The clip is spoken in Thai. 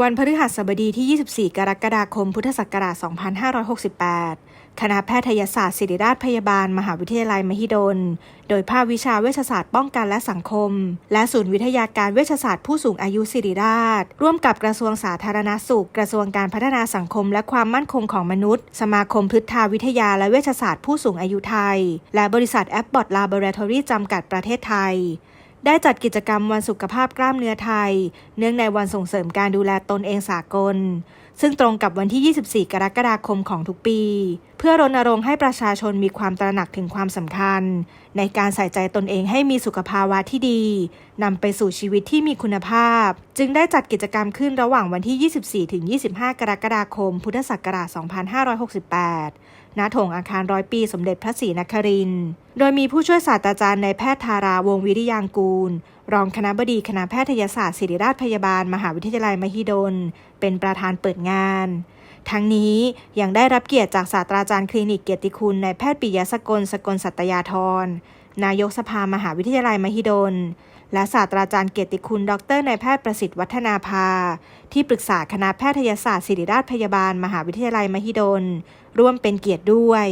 วันพฤหัสบดีที่ 24 กรกฎาคม พุทธศักราช 2568 คณะแพทยศาสตร์ศิริราชพยาบาล มหาวิทยาลัยมหิดล โดยภาควิชาเวชศาสตร์ป้องกันและสังคม และศูนย์วิทยาการเวชศาสตร์ผู้สูงอายุศิริราช ร่วมกับกระทรวงสาธารณสุข กระทรวงการพัฒนาสังคม และความมั่นคงของมนุษย์ สมาคมพฤทธาวิทยาและเวชศาสตร์ผู้สูงอายุไทย และบริษัทแอปบอทลาบอราทอรี่จำกัดประเทศไทย ได้จัดกิจกรรมวันสุขภาพกล้ามเนื้อไทย เนื่องในวันส่งเสริมการดูแลตนเองสากล ซึ่งตรงกับวันที่ 24 กรกฎาคมของทุกปี เพื่อรณรงค์ให้ประชาชนมีความตระหนักถึงความสำคัญ ในการใส่ใจตนเองให้มีสุขภาวะที่ดีนำไปสู่ชีวิตที่มีคุณภาพจึงได้จัดกิจกรรมขึ้นระหว่างวันที่ 24 ถึง 25 กรกฎาคม พุทธศักราช 2568 ณ โถงอาคารร้อยปีสมเด็จพระศรีนครินทร์ โดยมีผู้ช่วยศาสตราจารย์นายแพทย์ธาราวงวิริยางกูล รองคณบดีคณะแพทยศาสตร์ศิริราชพยาบาล มหาวิทยาลัยมหิดล เป็นประธานเปิดงาน ทั้งนี้ยังได้รับเกียรติจากศาสตราจารย์คลินิกเกียรติคุณนายแพทย์ปิยสกลสกลสัตยาธร นายกสภามหาวิทยาลัยมหิดล และศาสตราจารย์เกียรติคุณ ดรนายแพทย์ประสิทธิ์วัฒนาภา ที่ปรึกษาคณะแพทยศาสตร์ศิริราชพยาบาล มหาวิทยาลัยมหิดล ร่วมเป็นเกียรติด้วย